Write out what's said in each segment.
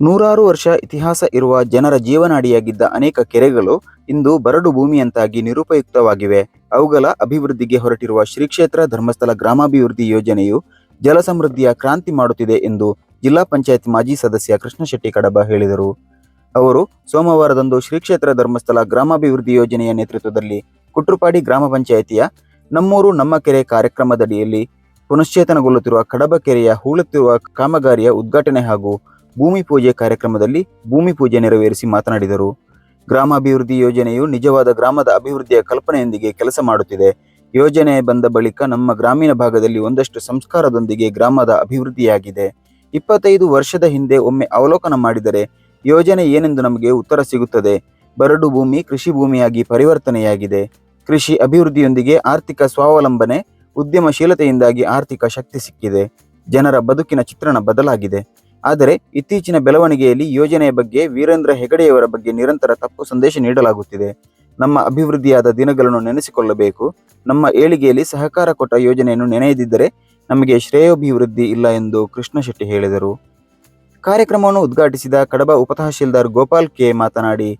ನೂರಾರು ವರ್ಷ ಇತಿಹಾಸ ಇರುವ ಜನರ ಜೀವನಾಡಿಯಾಗಿದ್ದ ಅನೇಕ ಕೆರೆಗಳು ಇಂದು ಬರಡು ಭೂಮಿಯಂತಾಗಿ ನಿರುಪಯುಕ್ತವಾಗಿವೆ. ಅವುಗಳ ಅಭಿವೃದ್ಧಿಗೆ ಹೊರಟಿರುವ ಶ್ರೀ ಕ್ಷೇತ್ರ ಧರ್ಮಸ್ಥಳ ಗ್ರಾಮಾಭಿವೃದ್ಧಿ ಯೋಜನೆಯು ಜಲಸಮೃದ್ಧಿಯ ಕ್ರಾಂತಿ ಮಾಡುತ್ತಿದೆ ಎಂದು ಜಿಲ್ಲಾ ಪಂಚಾಯತ್ ಮಾಜಿ ಸದಸ್ಯ ಕೃಷ್ಣಶೆಟ್ಟಿ ಕಡಬ ಹೇಳಿದರು. ಅವರು ಸೋಮವಾರದಂದು ಶ್ರೀ ಕ್ಷೇತ್ರ ಧರ್ಮಸ್ಥಳ ಗ್ರಾಮಾಭಿವೃದ್ಧಿ ಯೋಜನೆಯ ನೇತೃತ್ವದಲ್ಲಿ ಕುಟ್ರುಪಾಡಿ ಗ್ರಾಮ ಪಂಚಾಯಿತಿಯ ನಮ್ಮೂರು ನಮ್ಮ ಕೆರೆ ಕಾರ್ಯಕ್ರಮದಡಿಯಲ್ಲಿ ಪುನಶ್ಚೇತನಗೊಳ್ಳುತ್ತಿರುವ ಕಡಬ ಕೆರೆಯ ಹೂಳುತ್ತಿರುವ ಕಾಮಗಾರಿಯ ಉದ್ಘಾಟನೆ ಹಾಗೂ ಭೂಮಿ ಪೂಜೆ ಕಾರ್ಯಕ್ರಮದಲ್ಲಿ ಭೂಮಿ ಪೂಜೆ ನೆರವೇರಿಸಿ ಮಾತನಾಡಿದರು. ಗ್ರಾಮಾಭಿವೃದ್ಧಿ ಯೋಜನೆಯು ನಿಜವಾದ ಗ್ರಾಮದ ಅಭಿವೃದ್ಧಿಯ ಕಲ್ಪನೆಯೊಂದಿಗೆ ಕೆಲಸ ಮಾಡುತ್ತಿದೆ. ಯೋಜನೆ ಬಂದ ಬಳಿಕ ನಮ್ಮ ಗ್ರಾಮೀಣ ಭಾಗದಲ್ಲಿ ಒಂದಷ್ಟು ಸಂಸ್ಕಾರದೊಂದಿಗೆ ಗ್ರಾಮದ ಅಭಿವೃದ್ಧಿಯಾಗಿದೆ. ಇಪ್ಪತ್ತೈದು ವರ್ಷದ ಹಿಂದೆ ಒಮ್ಮೆ ಅವಲೋಕನ ಮಾಡಿದರೆ ಯೋಜನೆ ಏನೆಂದು ನಮಗೆ ಉತ್ತರ ಸಿಗುತ್ತದೆ. ಬರಡು ಭೂಮಿ ಕೃಷಿ ಭೂಮಿಯಾಗಿ ಪರಿವರ್ತನೆಯಾಗಿದೆ. ಕೃಷಿ ಅಭಿವೃದ್ಧಿಯೊಂದಿಗೆ ಆರ್ಥಿಕ ಸ್ವಾವಲಂಬನೆ, ಉದ್ಯಮಶೀಲತೆಯಿಂದಾಗಿ ಆರ್ಥಿಕ ಶಕ್ತಿ ಸಿಕ್ಕಿದೆ. ಜನರ ಬದುಕಿನ ಚಿತ್ರಣ ಬದಲಾಗಿದೆ. ಆದರೆ ಇತ್ತೀಚಿನ ಬೆಳವಣಿಗೆಯಲ್ಲಿ ಯೋಜನೆಯ ಬಗ್ಗೆ ವೀರೇಂದ್ರ ಹೆಗಡೆಯವರ ಬಗ್ಗೆ ನಿರಂತರ ತಪ್ಪು ಸಂದೇಶ ನೀಡಲಾಗುತ್ತಿದೆ. ನಮ್ಮ ಅಭಿವೃದ್ಧಿಯಾದ ದಿನಗಳನ್ನು ನೆನೆಸಿಕೊಳ್ಳಬೇಕು. ನಮ್ಮ ಏಳಿಗೆಯಲ್ಲಿ ಸಹಕಾರ ಕೊಟ್ಟ ಯೋಜನೆಯನ್ನು ನೆನೆಯದಿದ್ದರೆ ನಮಗೆ ಶ್ರೇಯೋಭಿವೃದ್ಧಿ ಇಲ್ಲ ಎಂದು ಕೃಷ್ಣ ಶೆಟ್ಟಿ ಹೇಳಿದರು. ಕಾರ್ಯಕ್ರಮವನ್ನು ಉದ್ಘಾಟಿಸಿದ ಕಡಬ ಉಪತಹಶೀಲ್ದಾರ್ ಗೋಪಾಲ್ ಕೆ ಮಾತನಾಡಿ,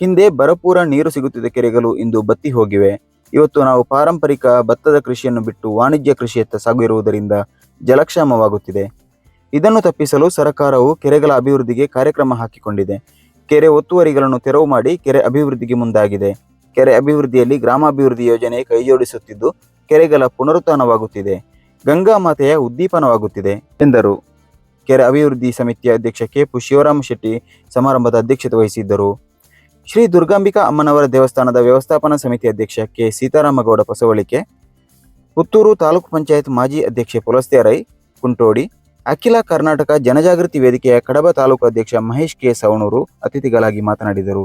ಹಿಂದೆ ಬರಪೂರ ನೀರು ಸಿಗುತ್ತಿದ್ದ ಕೆರೆಗಳು ಇಂದು ಬತ್ತಿ ಹೋಗಿವೆ. ಇವತ್ತು ನಾವು ಪಾರಂಪರಿಕ ಭತ್ತದ ಕೃಷಿಯನ್ನು ಬಿಟ್ಟು ವಾಣಿಜ್ಯ ಕೃಷಿಯತ್ತ ಸಾಗಿರುವುದರಿಂದ ಜಲಕ್ಷಾಮವಾಗುತ್ತಿದೆ. ಇದನ್ನು ತಪ್ಪಿಸಲು ಸರ್ಕಾರವು ಕೆರೆಗಳ ಅಭಿವೃದ್ಧಿಗೆ ಕಾರ್ಯಕ್ರಮ ಹಾಕಿಕೊಂಡಿದೆ. ಕೆರೆ ಒತ್ತುವರಿಗಳನ್ನು ತೆರವು ಮಾಡಿ ಕೆರೆ ಅಭಿವೃದ್ಧಿಗೆ ಮುಂದಾಗಿದೆ. ಕೆರೆ ಅಭಿವೃದ್ಧಿಯಲ್ಲಿ ಗ್ರಾಮಾಭಿವೃದ್ಧಿ ಯೋಜನೆ ಕೈಜೋಡಿಸುತ್ತಿದ್ದು, ಕೆರೆಗಳ ಪುನರುತ್ಥಾನವಾಗುತ್ತಿದೆ. ಗಂಗಾ ಮಾತೆಯ ಉದ್ದೀಪನವಾಗುತ್ತಿದೆ, ಎಂದರು. ಕೆರೆ ಅಭಿವೃದ್ಧಿ ಸಮಿತಿಯ ಅಧ್ಯಕ್ಷ ಕೆ. ಪು ಶಿವರಾಮ ಶೆಟ್ಟಿ ಸಮಾರಂಭದ ಅಧ್ಯಕ್ಷತೆ ವಹಿಸಿದ್ದರು. ಶ್ರೀ ದುರ್ಗಾಂಬಿಕಾ ಅಮ್ಮನವರ ದೇವಸ್ಥಾನದ ವ್ಯವಸ್ಥಾಪನಾ ಸಮಿತಿ ಅಧ್ಯಕ್ಷ ಕೆ. ಸೀತಾರಾಮಗೌಡ ಪಸವಳಿಕೆ ಪುತ್ತೂರು ತಾಲೂಕು ಪಂಚಾಯತ್ ಮಾಜಿ ಅಧ್ಯಕ್ಷೆ ಪುಲಸ್ತ್ಯ ರೈ, ಕುಂಟೋಡಿ ಅಖಿಲ ಕರ್ನಾಟಕ ಜನಜಾಗೃತಿ ವೇದಿಕೆಯ ಕಡಬ ತಾಲೂಕು ಅಧ್ಯಕ್ಷ ಮಹೇಶ್ ಕೆ ಸವಣೂರು ಅತಿಥಿಗಳಾಗಿ ಮಾತನಾಡಿದರು.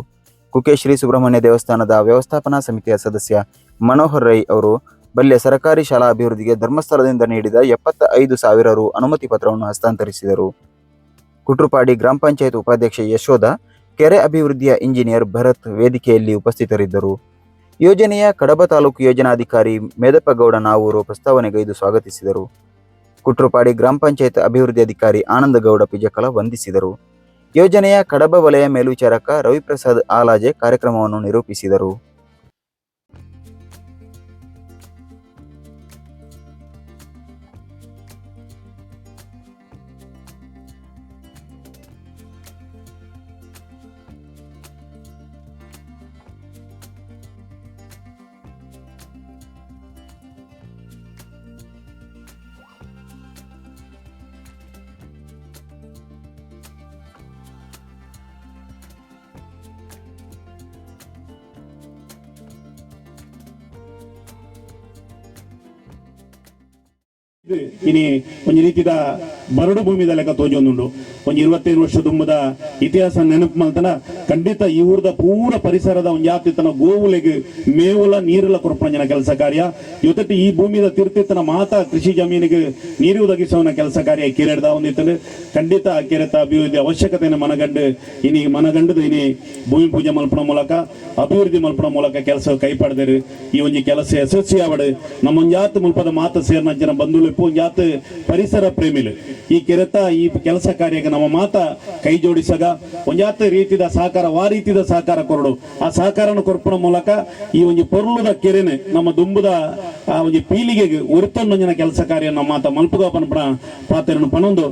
ಕುಕ್ಕೆ ಸುಬ್ರಹ್ಮಣ್ಯ ದೇವಸ್ಥಾನದ ವ್ಯವಸ್ಥಾಪನಾ ಸಮಿತಿಯ ಸದಸ್ಯ ಮನೋಹರ್ ರೈ ಅವರು ಬಲ್ಯ ಸರ್ಕಾರಿ ಶಾಲಾ ಅಭಿವೃದ್ಧಿಗೆ ಧರ್ಮಸ್ಥಳದಿಂದ ನೀಡಿದ ಎಪ್ಪತ್ತ ಐದು ಸಾವಿರ ರು ಅನುಮತಿ ಪತ್ರವನ್ನು ಹಸ್ತಾಂತರಿಸಿದರು. ಕುಟ್ರುಪಾಡಿ ಗ್ರಾಮ ಪಂಚಾಯತ್ ಉಪಾಧ್ಯಕ್ಷ ಯಶೋಧ, ಕೆರೆ ಅಭಿವೃದ್ಧಿಯ ಇಂಜಿನಿಯರ್ ಭರತ್ ವೇದಿಕೆಯಲ್ಲಿ ಉಪಸ್ಥಿತರಿದ್ದರು. ಯೋಜನೆಯ ಕಡಬ ತಾಲೂಕು ಯೋಜನಾಧಿಕಾರಿ ಮೇದಪ್ಪಗೌಡ ನಾವೂರು ಪ್ರಸ್ತಾವನೆಗೈದು ಸ್ವಾಗತಿಸಿದರು. ಕುಟ್ರುಪಾಡಿ ಗ್ರಾಮ ಪಂಚಾಯತ್ ಅಭಿವೃದ್ಧಿ ಅಧಿಕಾರಿ ಆನಂದಗೌಡ ಪಿಜಕಲ ವಂದಿಸಿದರು. ಯೋಜನೆಯ ಕಡಬ ವಲಯ ಮೇಲ್ವಿಚಾರಕ ರವಿಪ್ರಸಾದ್ ಆಲಾಜೆ ಕಾರ್ಯಕ್ರಮವನ್ನು ನಿರೂಪಿಸಿದರು. ಇನಿ ಒಂದು ರೀತಿದ ಬರಡು ಭೂಮಿದ ಲೆಕ್ಕ ತೋಜೊಂದುಂಡು. ಒಂದು ಇರುವತ್ತೈದು ವರ್ಷ ತುಂಬದ ಇತಿಹಾಸ ನೆನಪು ಮಲ್ತನ ಖಂಡಿತ ಈ ಊರದ ಪೂರ ಪರಿಸರದ ಒಂದು ಯಾತಿತ್ತನ ಗೋವುಲೆಗ್ ಮೇವುಲ, ನೀರುಲ ಕೊರಪಂಜನ ಕೆಲಸ ಕಾರ್ಯ. ಜೊತೆಗೆ ಈ ಭೂಮಿದ ತಿರ್ತಿತ್ತನ ಮಾತ ಕೃಷಿ ಜಮೀನಿಗೆ ನೀರು ಒದಗಿಸೋನ ಕೆಲಸ ಕಾರ್ಯ ಕಿರೆಡ್ದ ಒಂದಿತ್ತಲು ಖಂಡಿತ ಕೆರೆತ ಅಭಿವೃದ್ಧಿ ಅವಶ್ಯಕತೆಯನ್ನು ಮನಗಂಡು, ಇನಿ ಮನಗಂಡದ ಇನಿ ಭೂಮಿ ಪೂಜೆ ಮಲ್ಪನ ಮೂಲಕ, ಅಭಿವೃದ್ಧಿ ಮಲ್ಪಣ ಮೂಲಕ ಕೆಲಸ ಕೈ ಪಡೆದರು. ಈ ಒಂದು ಕೆಲಸ ಯಶಸ್ವಿ ಆವಡು ನಮ್ಮ ಜಾತಿ ಮುಲ್ಪದ ಮಾತ ಸೇರ್ನ ಜನ ಬಂಧುಗಳು ಜಾತಿ ಪರಿಸರ ಪ್ರೇಮಿಲು. ಈ ಕೆರೆತ ಈ ಕೆಲಸ ಕಾರ್ಯಕ್ಕೆ ನಮ್ಮ ಮಾತ ಕೈ ಜೋಡಿಸಗ, ಒಂಜಾತ್ ರೀತಿದ ಸಹಕಾರ, ಆ ರೀತಿದ ಸಹಕಾರ ಕೊರಡು. ಆ ಸಹಕಾರನ ಕೊರಪಣ ಮೂಲಕ ಈ ಒಂದು ಪೊರ್ಲುದ ಕೆರೆನೆ ನಮ್ಮ ದುಂಬುದ, ಆ ಒಂಜಿ ಪೀಳಿಗೆಗೆ ಉರ್ತನ್ನೊಂಜಿನ ಕೆಲಸ ಕಾರ್ಯ ನಮ್ಮ ಮಾತ ಮಲ್ಪಗೋಪನ ಪನ್ಪಣ ಪಣೊಂದು ಪನೊಂದು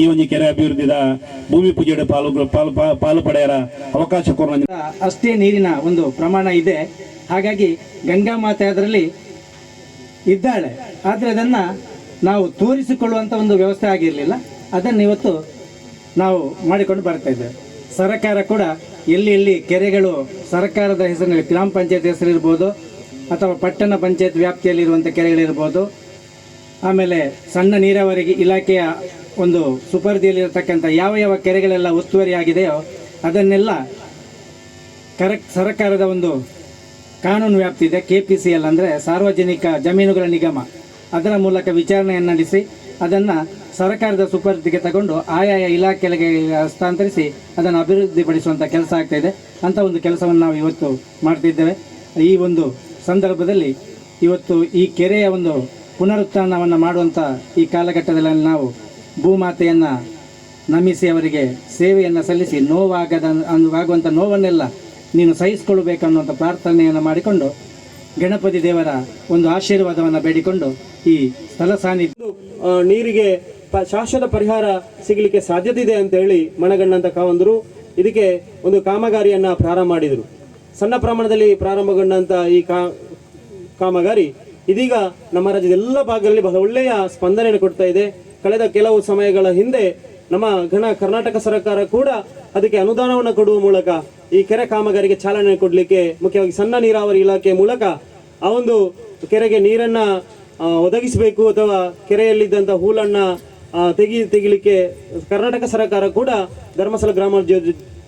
ಈ ಒಂದು ಕೆರೆ ಅಭಿವೃದ್ಧಿದ ಭೂಮಿ ಪೂಜೆಡೆ ಪಾಲು ಪಾಲು ಪಾಲು ಪಡೆಯರ ಅವಕಾಶ ಕೊರ ಅಷ್ಟೇ ನೀರಿನ ಒಂದು ಪ್ರಮಾಣ ಇದೆ. ಹಾಗಾಗಿ ಗಂಗಾ ಮಾತೆ ಅದರಲ್ಲಿ ಇದ್ದಾಳೆ. ಆದರೆ ಅದನ್ನು ನಾವು ತೋರಿಸಿಕೊಳ್ಳುವಂಥ ಒಂದು ವ್ಯವಸ್ಥೆ ಆಗಿರಲಿಲ್ಲ. ಅದನ್ನು ಇವತ್ತು ನಾವು ಮಾಡಿಕೊಂಡು ಬರ್ತಾ ಇದ್ದೇವೆ. ಸರ್ಕಾರ ಕೂಡ ಎಲ್ಲಿ ಎಲ್ಲಿ ಕೆರೆಗಳು ಸರ್ಕಾರದ ಹೆಸರಿನಲ್ಲಿ ಗ್ರಾಮ ಪಂಚಾಯತ್ ಹೆಸರಿರ್ಬೋದು ಅಥವಾ ಪಟ್ಟಣ ಪಂಚಾಯತ್ ವ್ಯಾಪ್ತಿಯಲ್ಲಿರುವಂಥ ಕೆರೆಗಳಿರ್ಬೋದು. ಆಮೇಲೆ ಸಣ್ಣ ನೀರಾವರಿ ಇಲಾಖೆಯ ಒಂದು ಸುಪರ್ದಿಯಲ್ಲಿರತಕ್ಕಂಥ ಯಾವ ಯಾವ ಕೆರೆಗಳೆಲ್ಲ ಒತ್ತುವರಿಯಾಗಿದೆಯೋ ಅದನ್ನೆಲ್ಲ ಕರೆಕ್ಟ್ ಸರ್ಕಾರದ ಒಂದು ಕಾನೂನು ವ್ಯಾಪ್ತಿ ಇದೆ ಕೆ ಪಿ ಸಿ ಎಲ್ ಅಂದರೆ ಸಾರ್ವಜನಿಕ ಜಮೀನುಗಳ ನಿಗಮ. ಅದರ ಮೂಲಕ ವಿಚಾರಣೆಯನ್ನು ನಡೆಸಿ ಅದನ್ನು ಸರ್ಕಾರದ ಸುಪರ್ದಿಗೆ ತಗೊಂಡು ಆಯಾಯ ಇಲಾಖೆಗೆ ಹಸ್ತಾಂತರಿಸಿ ಅದನ್ನು ಅಭಿವೃದ್ಧಿಪಡಿಸುವಂಥ ಕೆಲಸ ಆಗ್ತಾ ಇದೆ. ಅಂಥ ಒಂದು ಕೆಲಸವನ್ನು ನಾವು ಇವತ್ತು ಮಾಡ್ತಿದ್ದೇವೆ. ಈ ಒಂದು ಸಂದರ್ಭದಲ್ಲಿ ಇವತ್ತು ಈ ಕೆರೆಯ ಒಂದು ಪುನರುತ್ಥಾನವನ್ನು ಮಾಡುವಂಥ ಈ ಕಾಲಘಟ್ಟದಲ್ಲಿ ನಾವು ಭೂಮಾತೆಯನ್ನು ನಮಿಸಿ ಅವರಿಗೆ ಸೇವೆಯನ್ನು ಸಲ್ಲಿಸಿ ನೋವಾಗದ ಆಗುವಂಥ ನೋವನ್ನೆಲ್ಲ ನೀನು ಸಹಿಸಿಕೊಳ್ಳಬೇಕನ್ನುವಂಥ ಪ್ರಾರ್ಥನೆಯನ್ನು ಮಾಡಿಕೊಂಡು ಗಣಪತಿ ದೇವರ ಒಂದು ಆಶೀರ್ವಾದವನ್ನು ಬೇಡಿಕೊಂಡು ಈ ಸ್ಥಳ ಸಾನ್ನಿಧ್ಯ ನೀರಿಗೆ ಪ ಶಾಶ್ವತ ಪರಿಹಾರ ಸಿಗಲಿಕ್ಕೆ ಸಾಧ್ಯತೆ ಇದೆ ಅಂತ ಹೇಳಿ ಮನಗಂಡಂತ ಕಾವಂದರು. ಇದಕ್ಕೆ ಒಂದು ಕಾಮಗಾರಿಯನ್ನು ಪ್ರಾರಂಭ ಮಾಡಿದರು. ಸಣ್ಣ ಪ್ರಮಾಣದಲ್ಲಿ ಪ್ರಾರಂಭಗೊಂಡಂಥ ಈ ಕಾ, ಕಾಮಗಾರಿ ಇದೀಗ ನಮ್ಮ ರಾಜ್ಯದ ಎಲ್ಲ ಭಾಗಗಳಲ್ಲಿ ಬಹಳ ಒಳ್ಳೆಯ ಸ್ಪಂದನೆಯನ್ನು ಕೊಡ್ತಾ ಇದೆ. ಕಳೆದ ಕೆಲವು ಸಮಯಗಳ ಹಿಂದೆ ನಮ್ಮ ಘನ ಕರ್ನಾಟಕ ಸರ್ಕಾರ ಕೂಡ ಅದಕ್ಕೆ ಅನುದಾನವನ್ನು ಕೊಡುವ ಮೂಲಕ ಈ ಕೆರೆ ಕಾಮಗಾರಿಗೆ ಚಾಲನೆ ಕೊಡಲಿಕ್ಕೆ ಮುಖ್ಯವಾಗಿ ಸಣ್ಣ ನೀರಾವರಿ ಇಲಾಖೆ ಮೂಲಕ ಆ ಒಂದು ಕೆರೆಗೆ ನೀರನ್ನ ಒದಗಿಸಬೇಕು ಅಥವಾ ಕೆರೆಯಲ್ಲಿದ್ದಂಥ ಹೂಲನ್ನು ತೆಗಿ, ತೆಗಿಲಿಕ್ಕೆ ಕರ್ನಾಟಕ ಸರ್ಕಾರ ಕೂಡ ಧರ್ಮಸ್ಥಳ ಗ್ರಾಮ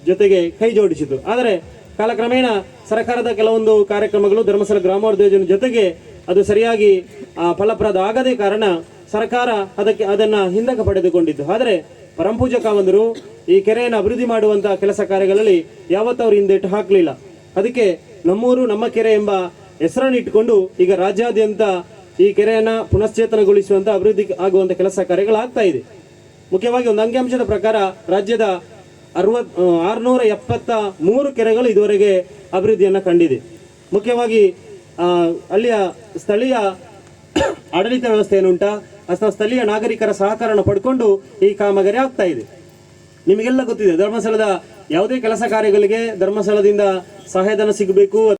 ಜೊತೆಗೆ ಕೈ ಜೋಡಿಸಿತು ಆದರೆ ಕಾಲಕ್ರಮೇಣ ಸರ್ಕಾರದ ಕೆಲವೊಂದು ಕಾರ್ಯಕ್ರಮಗಳು ಧರ್ಮಸ್ಥಳ ಗ್ರಾಮೋದ್ಯೋಗ ಯೋಜನೆ ಜೊತೆಗೆ ಅದು ಸರಿಯಾಗಿ ಫಲಪ್ರದ ಆಗದೇ ಕಾರಣ ಸರ್ಕಾರ ಅದಕ್ಕೆ, ಅದನ್ನು ಹಿಂದಕ್ಕೆ ಪಡೆದುಕೊಂಡಿದ್ದು. ಆದರೆ ಪರಂಪೂಜ ಕಾವಂದರು ಈ ಕೆರೆಯನ್ನು ಅಭಿವೃದ್ಧಿ ಮಾಡುವಂಥ ಕೆಲಸ ಕಾರ್ಯಗಳಲ್ಲಿ ಯಾವತ್ತೂ ಅವರು ಹಿಂದೆಟ್ಟು ಹಾಕಲಿಲ್ಲ. ಅದಕ್ಕೆ ನಮ್ಮೂರು ನಮ್ಮ ಕೆರೆ ಎಂಬ ಹೆಸರನ್ನು ಇಟ್ಟುಕೊಂಡು ಈಗ ರಾಜ್ಯಾದ್ಯಂತ ಈ ಕೆರೆಯನ್ನು ಪುನಶ್ಚೇತನಗೊಳಿಸುವಂತ ಅಭಿವೃದ್ಧಿ ಆಗುವಂಥ ಕೆಲಸ ಕಾರ್ಯಗಳಾಗ್ತಾ ಇದೆ. ಮುಖ್ಯವಾಗಿ ಒಂದು ಅಂಕಿಅಂಶದ ಪ್ರಕಾರ ರಾಜ್ಯದ ಅರವತ್ ಆರುನೂರ ಎಪ್ಪತ್ತ ಮೂರು ಕೆರೆಗಳು ಇದುವರೆಗೆ ಅಭಿವೃದ್ಧಿಯನ್ನು ಕಂಡಿದೆ. ಮುಖ್ಯವಾಗಿ ಅಲ್ಲಿಯ ಸ್ಥಳೀಯ ಆಡಳಿತ ವ್ಯವಸ್ಥೆ ಏನುಂಟಾ ಅಥವಾ ಸ್ಥಳೀಯ ನಾಗರಿಕರ ಸಹಕಾರನ ಪಡ್ಕೊಂಡು ಈ ಕಾಮಗಾರಿ ಆಗ್ತಾ ಇದೆ. ನಿಮಗೆಲ್ಲ ಗೊತ್ತಿದೆ, ಧರ್ಮಸ್ಥಳದ ಯಾವುದೇ ಕೆಲಸ ಕಾರ್ಯಗಳಿಗೆ ಧರ್ಮಸ್ಥಳದಿಂದ ಸಹಾಯಧನ ಸಿಗಬೇಕು